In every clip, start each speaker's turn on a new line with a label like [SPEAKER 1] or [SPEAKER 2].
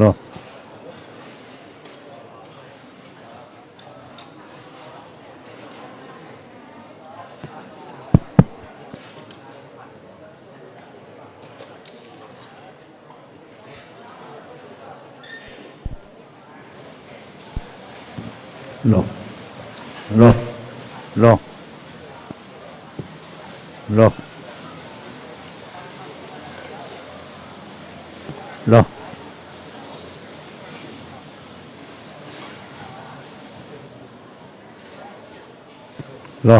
[SPEAKER 1] No. No. No. No. No. หรอ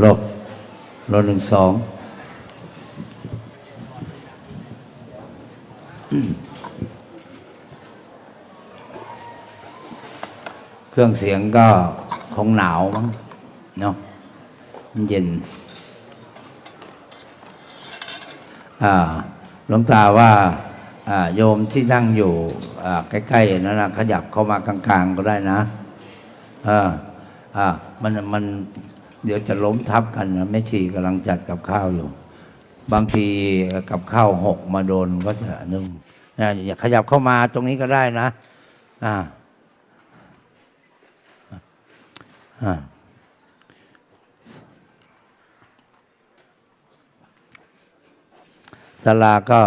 [SPEAKER 1] หรอหรอหนึ่งสองเครื่องเสียงก็คงหนาวมั้งเนาะมันเย็น อ่า หลวงตาว่าโยมที่นั่งอยู่ใกล้ๆนั่นนะขยับเข้ามากลางๆก็ได้นะมันมันเดี๋ยวจะล้มทับกันนะแม่ชีกำลังจัดกับข้าวอยู่ บางทีกับข้าวหกมาโดนก็จะนึ่งนะอย่าขยับเข้ามาตรงนี้ก็ได้นะ อ่า อ่า ศาลาก็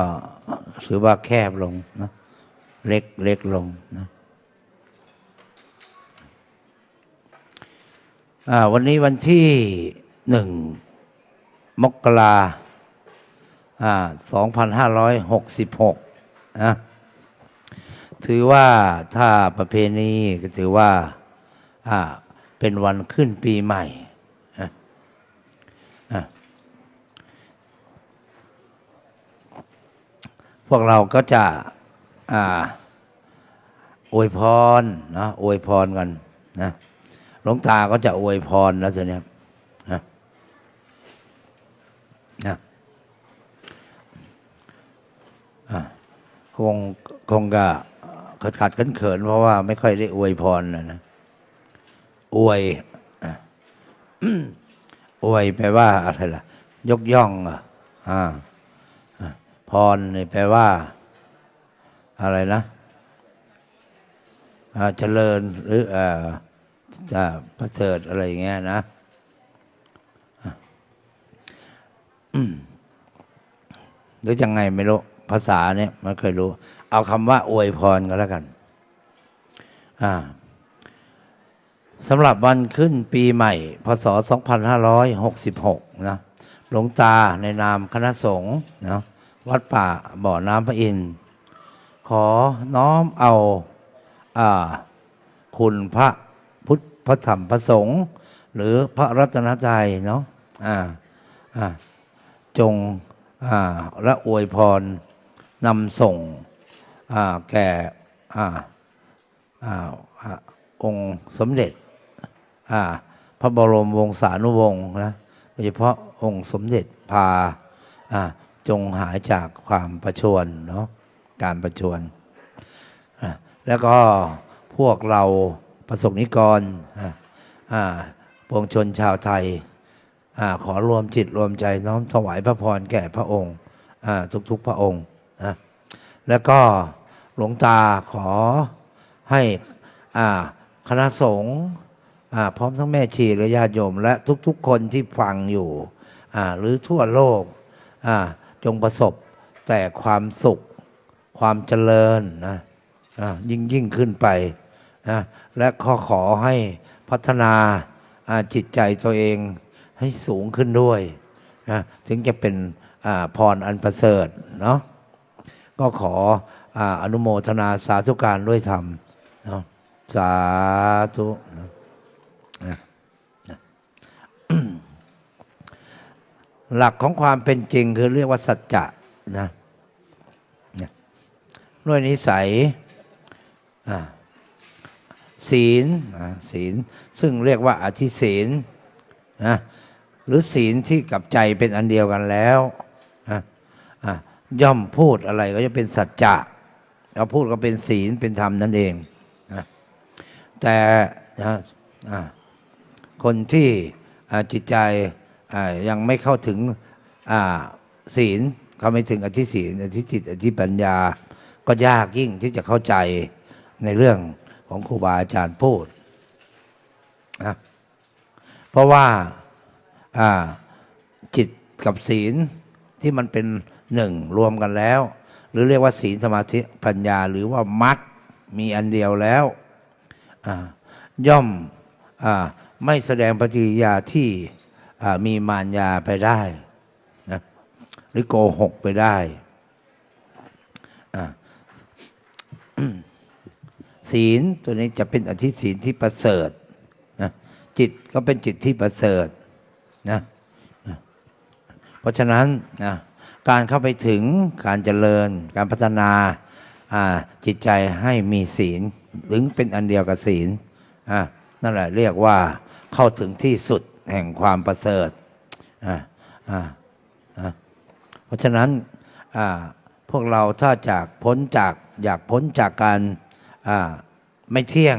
[SPEAKER 1] ถือว่าแคบลงนะเล็กเล็กลงนะอ่าวันนี้วันที่หนึ่งมกราอ่าสองพันห้าร้อยหกสิบหกนะถือว่าถ้าประเพณีก็ถือว่าอ่าเป็นวันขึ้นปีใหม่นะอะ พวกเราก็จะอ่าอวยพรนะอวยพรกันนะหลวงตาก็จะอวยพรแล้วทีเนี้ยนะนะคงคงก็ขัดขัดเขินเขินเพราะว่าไม่ค่อยได้อวยพรนะนะอวยอวยแปลว่าอะไรล่ะ ยกย่องอะอ่า พรนี่แปลว่า อะไรนะเจริญหรืออ่าจะประเสริฐอะไรอย่างเงี้ยนะหรือยังไงไม่รู้ ภาษาเนี่ยไม่เคยรู้ เอาคำว่า อวยพรก็แล้วกันสำหรับวันขึ้นปีใหม่ พศ 2566 นะ หลวงตาในนามคณะสงฆ์นะ วัดป่าบ่อน้ำพระอินทร์ขอน้อมเอาอาคุณพระพุทธพระธรรมพระสงฆ์หรือพระรัตนตรัยเนาะอ่าอ่าจงอ่าและอวยพรนำส่งอ่าแก่อ่าอ่าอ่าองค์สมเด็จอ่าพระบรมวงศานุวงศ์นะโดยเฉพาะองค์สมเด็จพาอ่า จงหายจากความประชวรเนาะการประชวรอะแล้วก็พวกเราประสบนิกรอะอ่าปวงชนชาวไทยอขอรวมจิตรวมใจน้อมถวายพระพรแก่พระองค์ทุกๆพระองค์นะแล้วก็หลวงตาขอให้คณะสงฆ์พร้อมทั้งแม่ชีและญาติโยม และทุกๆคนที่ฟังอยู่หรือทั่วโลก จงประสบแต่ความสุข ความเจริญนะยิ่งยิ่งขึ้นไปนะและขอขอให้พัฒนาจิตใจตัวเองให้สูงขึ้นด้วยนะถึงจะเป็นพรอันประเสริฐเนาะก็ขอออนุโมทนาสาธุการด้วยธรรมเนาะสาธุนะนะ หลักของความเป็นจริงคือเรียกว่าสัจจะนะนะด้วยนิสัยอ่าศีลนะศีลซึ่งเรียกว่าอธิศีลนะหรือศีลที่กับใจเป็นอันเดียวกันแล้วนะอะย่อมพูดอะไรก็จะเป็นสัจจะเราพูดก็เป็นศีลเป็นธรรมนั่นเองนะแต่นะอะคนที่จิตใจ ยังไม่เข้าถึงศีลเขาไม่ถึงอธิศีลอธิจิต อธิปัญญา ก็ยากยิ่งที่จะเข้าใจในเรื่องของครูบาอาจารย์พูดนะเพราะว่าจิตกับศีลที่มันเป็นหนึ่งรวมกันแล้ว หรือเรียกว่าศีลสมาธิปัญญา หรือว่ามัดมีอันเดียวแล้ว ย่อมอไม่แสดงปฏิกิริยาที่ มีมารยาไปได้นะหรือโกหกไปได้ศีลตัวนี้จะเป็นอธิศีลที่ประเสริฐนะจิตก็เป็นจิตที่ประเสริฐนะเพราะฉะนั้นนะการเข้าไปถึงการเจริญ การพัฒนาจิตใจให้มีศีลถึงเป็นอันเดียวกับศีลนั่นแหละเรียกว่าเข้าถึงที่สุด แห่งความประเสริฐเพราะฉะนั้นพวกเราถ้าจากพ้นจากอยากพ้นจากการไม่เที่ยง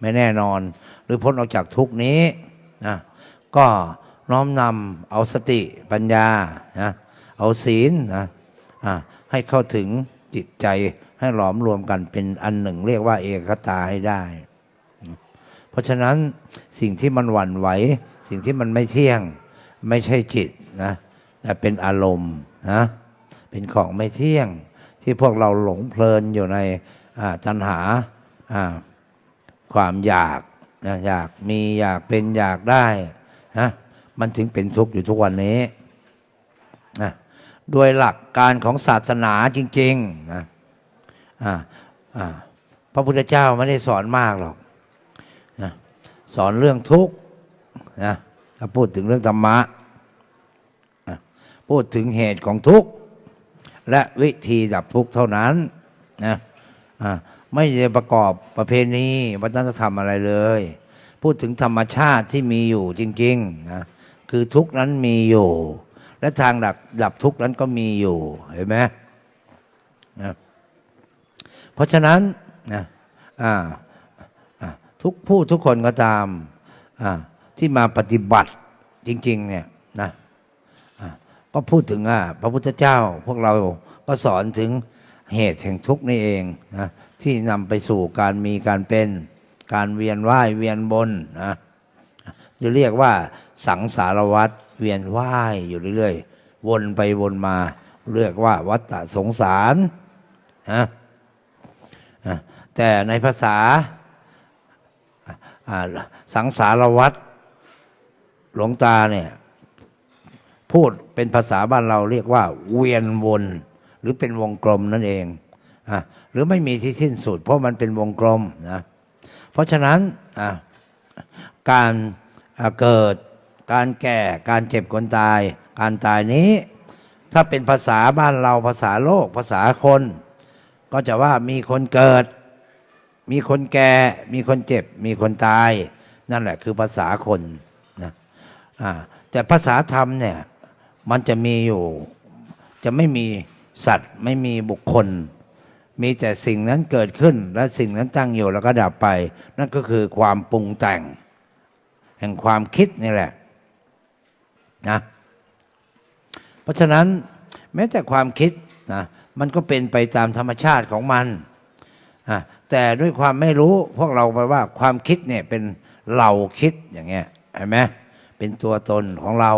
[SPEAKER 1] ไม่แน่นอน หรือพ้นออกจากทุกนี้นะก็น้อมนำเอาสติปัญญานะเอาศีลนะให้เข้าถึงจิตใจให้หลอมรวมกันเป็นอันหนึ่ง เรียกว่าเอกตาให้ได้ เพราะฉะนั้นสิ่งที่มันหวั่นไหว สิ่งที่มันไม่เที่ยง ไม่ใช่จิตนะแต่เป็นอารมณ์นะเป็นของไม่เที่ยง ที่พวกเราหลงเพลินอยู่ในตัณหาความอยากนะอยากมีอยากเป็นอยากได้นะมันถึงเป็นทุกข์อยู่ทุกวันนี้นะโดยหลักการของศาสนาจริงๆนะพระพุทธเจ้าไม่ได้สอนมากหรอก สอนเรื่องทุกข์นะถ้าพูดถึงเรื่องธรรมะพูดถึงเหตุของทุกข์และวิธีดับทุกข์เท่านั้นนะไม่ได้ประกอบประเพณีวัฒนธรรมอะไรเลย พูดถึงธรรมชาติที่มีอยู่จริงๆนะคือทุกข์นั้นมีอยู่ และทางดับดับทุกข์นั้นก็มีอยู่เห็นไหมนะเพราะฉะนั้นนะอ่า ทุกผู้ทุกคนก็ตามที่มาปฏิบัติจริง ๆ เนี่ยนะก็พูดถึงอะพระพุทธเจ้า พวกเราก็สอนถึงเหตุแห่งทุกข์นี่เองนะที่นำไปสู่การมีการเป็นการเวียนว่ายเวียนบนนะจะเรียกว่าสังสารวัฏเวียนว่ายอยู่เรื่อยๆ วนไปวนมา เรียกว่าวัฏฏสงสารนะแต่ในภาษา สังสารวัฏหลวงตาเนี่ย พูดเป็นภาษาบ้านเราเรียกว่า เวียนวน หรือเป็นวงกลมนั่นเองอหรือไม่มีที่สิ้นสุด เพราะมันเป็นวงกลมนะเพราะฉะนั้นการเกิดการแก่การเจ็บคนตาย การตายนี้ ถ้าเป็นภาษาบ้านเราภาษาโลก ภาษาคน ก็จะว่ามีคนเกิด มีคนแก่ มีคนเจ็บ มีคนตาย นั่นแหละคือภาษาคนนะอ่าแต่ภาษาธรรมเนี่ย มันจะมีอยู่ จะไม่มีสัตว์ ไม่มีบุคคล มีแต่สิ่งนั้นเกิดขึ้น และสิ่งนั้นตั้งอยู่แล้วก็ดับไป นั่นก็คือความปรุงแต่ง แห่งความคิดนี่แหละนะเพราะฉะนั้นแม้แต่ความคิดนะมันก็เป็นไปตามธรรมชาติของมันอะ แต่ด้วยความไม่รู้พวกเราไปว่าความคิดเนี่ยเป็นเราคิดอย่างเงี้ยเห็นไหมเป็นตัวตนของเรา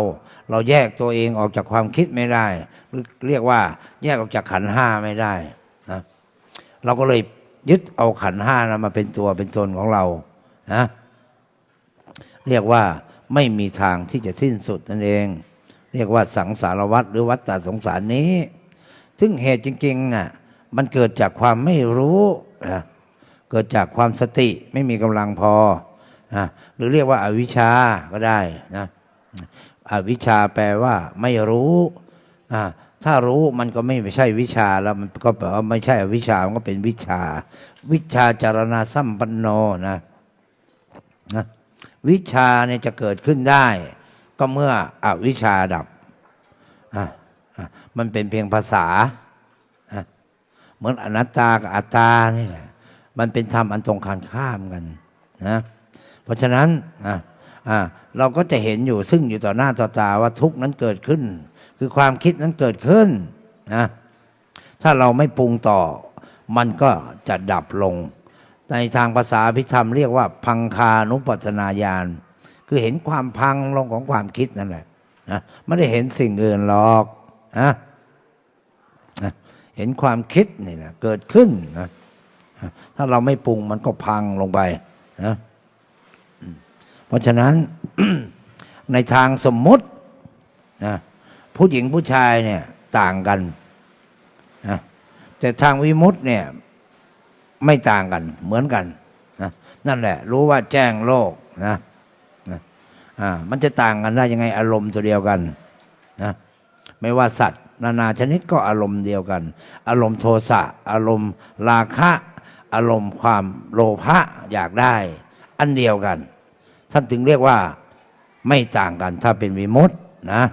[SPEAKER 1] เราแยกตัวเองออกจากความคิดไม่ได้หรือเรียกว่า แยกออกจากขันห้าไม่ได้นะเราก็เลยยึดเอาขันห้านะมาเป็นตัวเป็นตนของเรานะเรียกว่าไม่มีทางที่จะสิ้นสุดนั่นเอง เรียกว่าสังสารวัฏหรือวัฏฏสงสารนี้ ซึ่งเหตุจริงๆน่ะมันเกิดจากความไม่รู้นะ เกิดจากความสติไม่มีกำลังพอนะหรือเรียกว่าอาวิชชาก็ได้นะอวิชชาแปลว่าไม่รู้อ่าถ้ารู้มันก็ไม่ใช่วิชาแล้วมันก็แปลว่าไม่ใช่อวิชามันก็เป็นวิชา วิชาจารณาสัมปันโนนะนะวิชาเนี่ยจะเกิดขึ้นได้ ก็เมื่ออวิชาดับมันเป็นเพียงภาษา เหมือนอนัตตากับอัตตานี่แหละ มันเป็นธรรมอันตรงกันข้ามกันนะเพราะฉะนั้นอะอะเราก็จะเห็นอยู่ซึ่งอยู่ต่อหน้าต่อตาว่าทุกนั้นเกิดขึ้น คือความคิดนั้นเกิดขึ้นนะถ้าเราไม่ปรุงต่อ มันก็จะดับลง ในทางภาษาพิธรรมเรียกว่า พังคานุปัสสนาญาณคือเห็นความพังลงของความคิดนั่นแหละนะไม่ได้เห็นสิ่งอื่นหรอกนะนะเห็นความคิดนี่นะเกิดขึ้นนะ ถ้าเราไม่ปรุงมันก็พังลงไปนะเพราะฉะนั้นในทางสมมุตินะผู้หญิงผู้ชายเนี่ยต่างกันนะแต่ทางวิมุติเนี่ยไม่ต่างกันเหมือนกันนะนั่นแหละ รู้ว่าแจ้งโลกนะนะอ่ามันจะต่างกันได้ยังไงอารมณ์ตัวเดียวกันนะไม่ว่าสัตว์ นานาชนิดก็อารมณ์เดียวกัน อารมณ์โทสะอารมณ์ราคะ อารมณ์ความโลภะอยากได้ อันเดียวกัน ท่านถึงเรียกว่าไม่ต่างกันถ้าเป็นวิมุตตินะ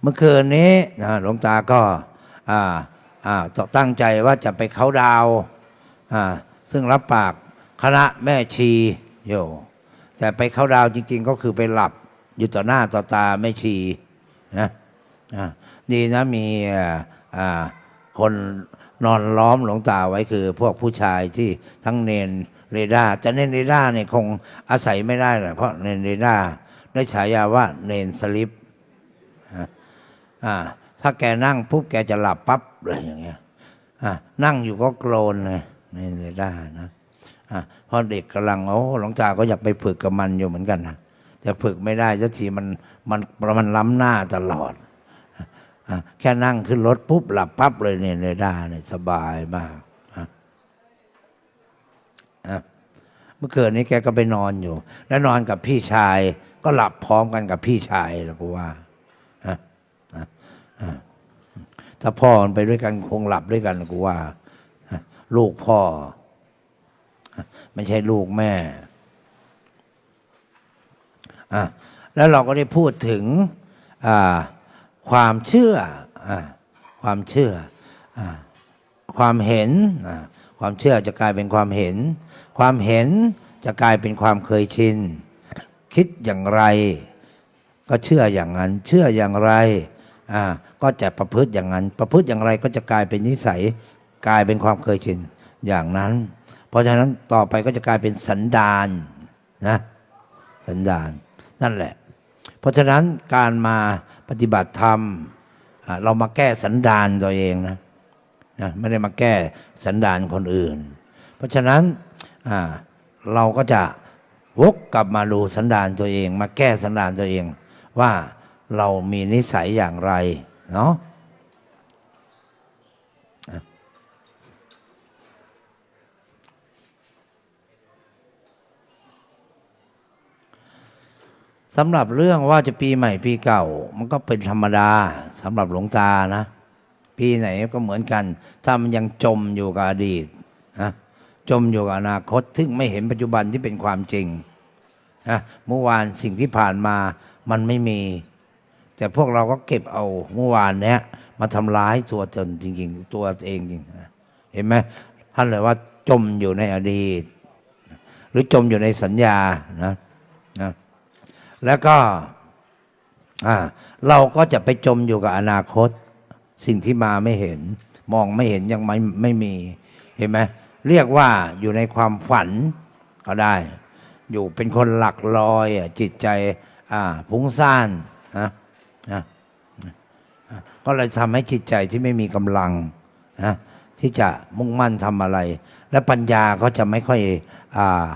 [SPEAKER 1] เมื่อคืนนี้นะหลวงตาก็อ่าอ่าตั้งใจว่าจะไปเขาดาวซึ่งรับปากคณะแม่ชีโย่แต่ไปเขาดาวจริง ๆ ก็คือไปหลับอยู่ต่อหน้าต่อตาแม่ชีนะดีนะมีคน นอนล้อมหลวงตาไว้คือ พวกผู้ชายที่ทั้งเนนเรดาจะเนนเรดาเนี่ยคงอาศัยไม่ได้หรอกเพราะเนนเรดาได้ฉายาว่าเนนสลิปอ่าถ้าแกนั่งปุ๊บแกจะหลับปั๊บเลยอย่างเงี้ยอ่านั่งอยู่ก็โกรนเลยนี่เลยได้นะอ่าพอเด็กกำลังโอ้หลวงตาก็อยากไปฝึกกับมันอยู่เหมือนกันนะแต่ฝึกไม่ได้สักทีมันมันมันล้ำหน้าตลอด แค่นั่งขึ้นรถปุ๊บหลับปั๊บเลยเนี่ยเลยได้เนี่ยสบายมากอะเมื่อคืนนี้แกก็ไปนอนอยู่ แล้วนอนกับพี่ชาย ก็หลับพร้อมกันกับพี่ชายแล้วก็ว่าถ้าพ่อมันไปด้วยกันคงหลับด้วยกันกูว่า ลูกพ่อ ไม่ใช่ลูกแม่อแล้วเราก็ได้พูดถึง อ่า ความเชื่ออความเชื่ออความเห็น ความเชื่อจะกลายเป็นความเห็น ความเห็นจะกลายเป็นความเคยชิน คิดอย่างไร ก็เชื่ออย่างนั้น เชื่ออย่างไร ก็จะประพฤติอย่างนั้น ประพฤติอย่างไรก็จะกลายเป็นนิสัย กลายเป็นความเคยชินอย่างนั้น เพราะฉะนั้นต่อไปก็จะกลายเป็นสันดานนะ สันดานนั่นแหละ เพราะฉะนั้นการมา ปฏิบัติธรรมเรามาแก้สันดานตัวเองนะนะไม่ได้มาแก้สันดานคนอื่น เพราะฉะนั้นเราก็จะวกกลับมาดูสันดานตัวเอง มาแก้สันดานตัวเอง ว่าเรามีนิสัยอย่างไรเนาะ สำหรับเรื่องว่าจะปีใหม่ปีเก่า มันก็เป็นธรรมดาสำหรับหลวงตานะ ปีไหนก็เหมือนกัน ถ้ามันยังจมอยู่กับอดีตนะจมอยู่กับอนาคตซึ่งไม่เห็นปัจจุบันที่เป็นความจริงนะเมื่อวานสิ่งที่ผ่านมามันไม่มี แต่พวกเราก็เก็บเอาเมื่อวานเนี้ยมาทำร้ายตัวตนจริง ๆ ตัวเองจริงเห็นไหมท่านเลยว่าจมอยู่ในอดีต หรือจมอยู่ในสัญญานะนะ แล้วก็อ่าเราก็จะไปจมอยู่กับอนาคต สิ่งที่มาไม่เห็น มองไม่เห็นยังไม่ไม่มี เห็นไหมเรียกว่าอยู่ในความฝันก็ได้ อยู่เป็นคนหลักลอยจิตใจอ่าพุ่งซ่านนะนะก็เลยทำให้จิตใจที่ไม่มีกำลังนะที่จะมุ่งมั่นทำอะไร และปัญญาก็จะไม่ค่อยอ่า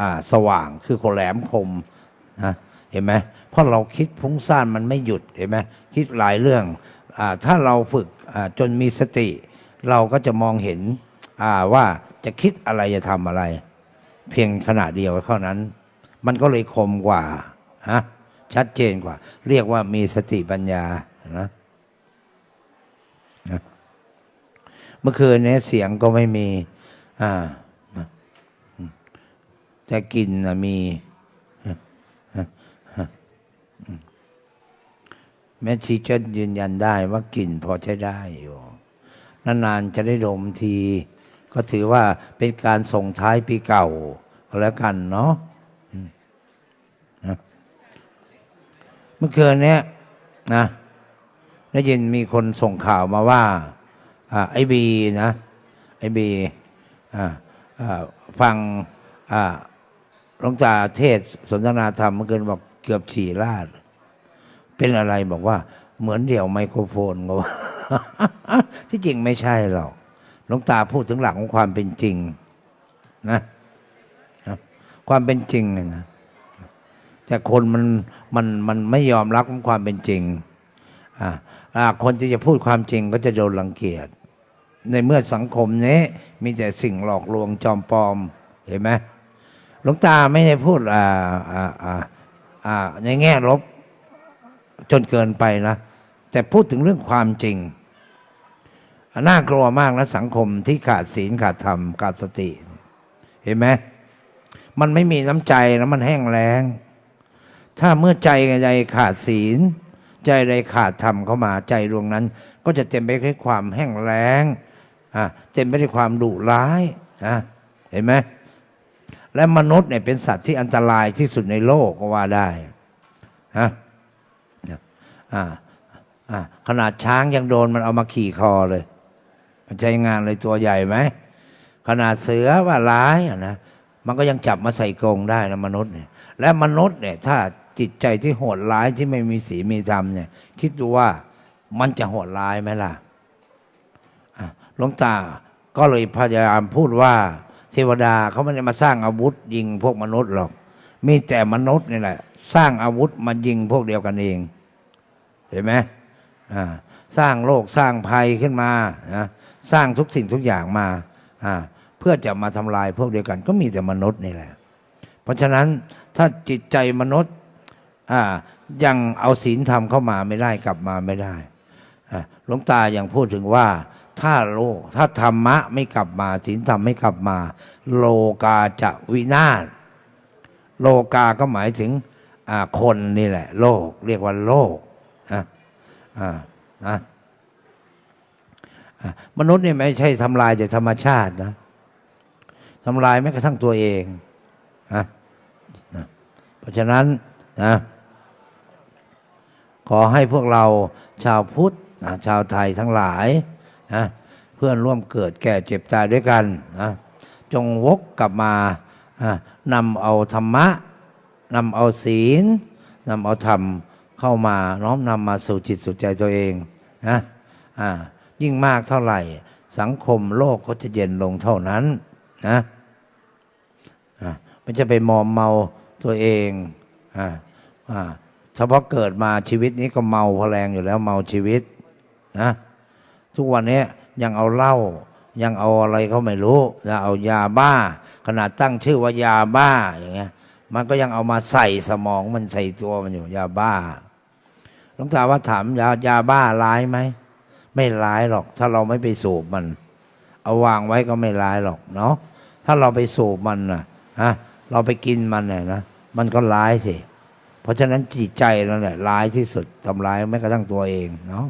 [SPEAKER 1] อ่าสว่างคือโคแหลมคมนะ เห็นไหมเพราะเราคิดฟุ้งซ่านมันไม่หยุดเห็นไหมคิดหลายเรื่องอถ้าเราฝึกจนมีสติ เราก็จะมองเห็นว่าจะคิดอะไรจะทำอะไร เพียงขณะเดียวเท่านั้น มันก็เลยคมกว่าฮะชัดเจนกว่า เรียกว่ามีสติปัญญานะเมื่อคืนนี้เสียงก็ไม่มี อ่าแต่กลินนมี แม่ชีก็ยืนยันได้ว่ากลิ่นพอใช้ได้อยู่ นานๆจะได้ดมที ก็ถือว่าเป็นการส่งท้ายปีเก่าก็แล้วกันเนาะเมื่อคืนเนี้ยนะได้ยินมีคนส่งข่าวมาว่าอไอบีนะไอบีฟังอ่าหลวงตาเทศสนทนาธรรมเมื่อคืนบอกเกือบฉี่ลาด เป็นอะไรบอกว่า เหมือนเดี่ยวไมโครโฟนก็ว่า ที่จริงไม่ใช่หรอกหลวงตาพูดถึงหลักของความเป็นจริงนะความเป็นจริงนะแต่คนมันมันมันไม่ยอมรับของความเป็นจริงอ่าอ่าคนที่จะพูดความจริงก็จะโดนรังเกียจในเมื่อสังคมนี้ มีแต่สิ่งหลอกลวงจอมปลอมเห็นไหมหลวงตาไม่ได้พูดอ่าอ่าอ่าอ่าในแง่ลบ จนเกินไปนะ แต่พูดถึงเรื่องความจริง น่ากลัวมากนะสังคมที่ขาดศีลขาดธรรม ขาดสติ เห็นไหมมันไม่มีน้ำใจแล้วมันแห้งแล้ง ถ้าเมื่อใจใจขาดศีล ใจใดขาดธรรมเข้ามาใจดวงนั้น ก็จะเต็มไปด้วยความแห้งแล้งอะเต็มไปด้วยความดุร้ายนะเห็นไหมและมนุษย์เนี่ยเป็นสัตว์ที่อันตรายที่สุดในโลกก็ว่าได้ฮะ อ่าอ่าขนาดช้างยังโดนมันเอามาขี่คอเลยมันใช้งานเลยตัวใหญ่ไหมขนาดเสือว่าร้ายอะนะมันก็ยังจับมาใส่กรงได้นะมนุษย์เนี่ย และมนุษย์เนี่ย ถ้าจิตใจที่โหดร้ายที่ไม่มีศีลมีธรรมเนี่ย คิดดูว่ามันจะโหดร้ายไหมล่ะอะหลวงตาก็เลยพยายามพูดว่า เทวดาเขาไม่ได้มาสร้างอาวุธ ยิงพวกมนุษย์หรอก มีแต่มนุษย์นี่แหละ สร้างอาวุธมายิงพวกเดียวกันเอง เห็นไหมสร้างโลกสร้างภัยขึ้นมานะสร้างทุกสิ่งทุกอย่างมาเพื่อจะมาทำลายพวกเดียวกัน ก็มีแต่มนุษย์นี่แหละ เพราะฉะนั้นถ้าจิตใจมนุษย์ยังเอาศีลธรรมเข้ามาไม่ได้กลับมาไม่ได้หลวงตายังพูดถึงว่าถ้าโลกถ้าธรรมะไม่กลับมาศีลธรรมไม่กลับมา โลกาจะวินาศโลกาก็หมายถึงคนนี่แหละ โลก เรียกว่าโลก อ่านะมนุษย์นี่ไม่ใช่ทำลายจากธรรมชาตินะทำลายแม้กระทั่งตัวเองนะเพราะฉะนั้นนะขอให้พวกเราชาวพุทธนะชาวไทยทั้งหลายนะเพื่อนร่วมเกิดแก่เจ็บตายด้วยกันนะจงวกกลับมานำเอาธรรมะนำเอาศีลนำเอาธรรม เข้ามาน้อมนำมาสู่จิตสู่ใจตัวเองนะอ่ายิ่งมากเท่าไหร่ สังคมโลกก็จะเย็นลงเท่านั้นนะอ่ามันจะไปมอมเมาตัวเองอ่าอ่าเฉพาะเกิดมาชีวิตนี้ก็เมาพแรงอยู่แล้วเมาชีวิตนะทุกวันนี้ยังเอาเหล้ายังเอาอะไรเขาไม่รู้นะเอายาบ้า ขนาดตั้งชื่อว่ายาบ้าอย่างเงี้ยมันก็ยังเอามาใส่สมองมันใส่ตัวมันอยู่ยาบ้า ลวงตาว่าถามยายาบ้าร้ายไหมไม่ร้ายหรอก ถ้าเราไม่ไปสูบมัน เอาวางไว้ก็ไม่ร้ายหรอกเนาะถ้าเราไปสูบมันนะฮะเราไปกินมันเนี่ยนะมันก็ร้ายสิเพราะฉะนั้นจิตใจนั่นแหละร้ายที่สุดทำร้ายแม้กระทั่งตัวเองเนาะ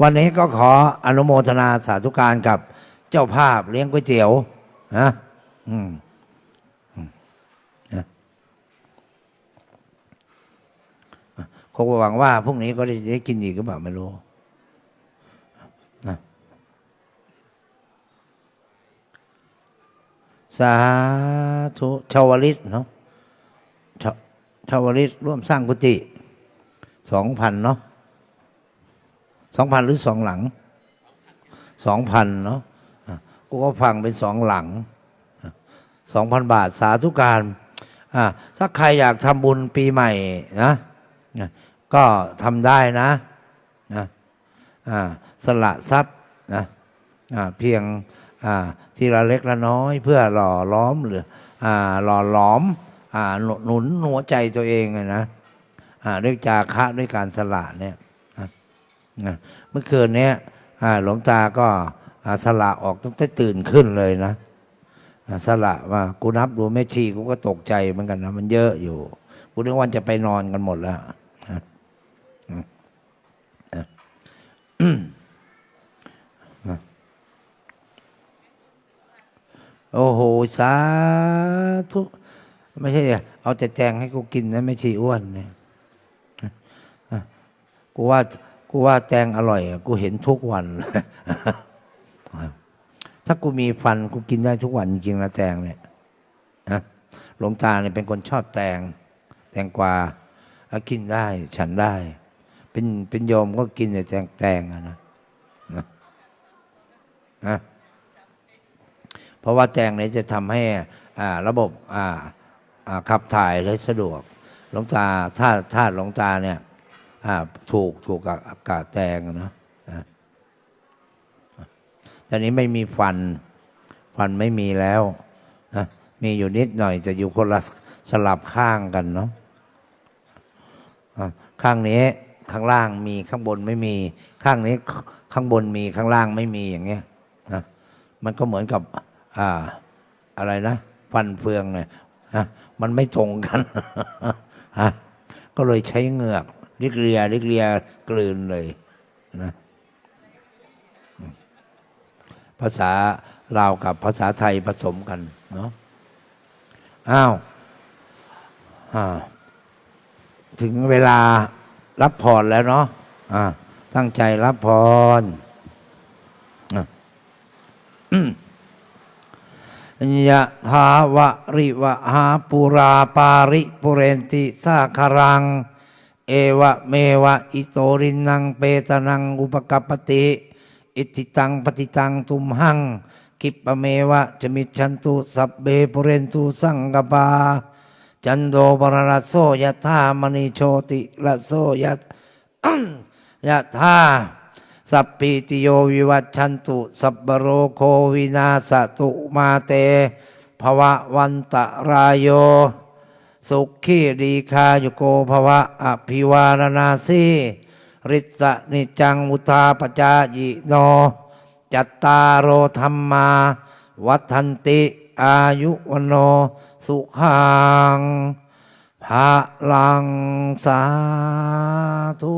[SPEAKER 1] วันนี้ก็ขออนุโมทนาสาธุการกับเจ้าภาพเลี้ยงก๋วยเตี๋ยวนะอืมอืมนะ คงหวังว่าพรุ่งนี้ก็ได้ได้กินอีกหรือเปล่าไม่รู้นะสาธุชาวลิตเนาะชาวชาวลิตร่วมสร้างกุฏิสองพันเนาะสองพันหรือสองหลังสองพันเนาะกูก็ฟังเป็นสองหลังสองพันบาทสาธุการอ่าถ้าใครอยากทำบุญปีใหม่นะ ก็ทำได้นะนะอ่าสละทรัพย์นะอ่าเพียงอ่าทีละเล็กละน้อย เพื่อหล่อล้อมหรืออ่าหล่อหลอมอ่าหนุนหัวใจตัวเองนะอ่าด้วยจาคะด้วยการสละเนี่ยนะเมื่อคืนเนี้ยหลวงตาก็สละออกตั้งแต่ตื่นขึ้นเลยนะสละว่ากูนับดูแม่ชีกูก็ตกใจเหมือนกันนะมันเยอะอยู่ กูนึกว่าจะไปนอนกันหมดแล้ว โอ้โห สาธุ ไม่ใช่เอาแต่แจงให้กูกินนะไม่ชีอ้วนเนี่ยกูว่ากูว่าแจงอร่อย กูเห็นทุกวัน ถ้ากูมีฟันกูกินได้ทุกวันจริงๆนะแตงเนี่ยนะหลวงตาเนี่ยเป็นคนชอบแตง แตงกวากินได้ฉันได้ เป็นเป็นโยมก็กินแต่แตงแตงอะนะนะนะเพราะว่าแตงเนี่ยจะทำให้อ่าระบบอ่าอ่าขับถ่ายเลยสะดวกหลวงตาถ้าถ้าหลวงตาเนี่ยอ่าถูกถูกกับอากาศแตงนะนะตอนนี้ไม่มีฟัน ฟันไม่มีแล้วนะมีอยู่นิดหน่อยจะอยู่คนละสลับข้างกันเนาะข้างนี้ ข้างล่างมีข้างบนไม่มี ข้างนี้ข้างบนมีข้างล่างไม่มีอย่างเงี้ยนะมันก็เหมือนกับอ่าอะไรนะฟันเฟืองเนี่ยนะมันไม่ตรงกันฮะก็เลยใช้เหงือกลิกเลียลิกเลียกลืนเลยนะภาษาลาวกับภาษาไทยผสมกันเนาะอ้าวอ่าถึงเวลา รับพรแล้วเนาะอ่าตั้งใจรับพรอ่อืมยะถาวะริวะหาปุราปาริปุเรนติสาคารัง เอวะเมวะอิโตรินังเปตนังอุปกปปติ อิติตังปฏิตังตุมหัง กิปะเมวะจมิชันตุสัพเบปุเรนตุสังกปา จันโดปรณโสยะธามณีโชติละโสยะยะธาสัพพิติโยวิวัชชันตุ สัพโรโควินาสตุมาเตภวะวันตะรายโย สุขีดีคาโยโกภวะอภิวารนาสีริสะนิจังมุทาปจายิโน จัตตารโอธรรมา วัฏันติ อายุวโน สุขังภาลังสาธุ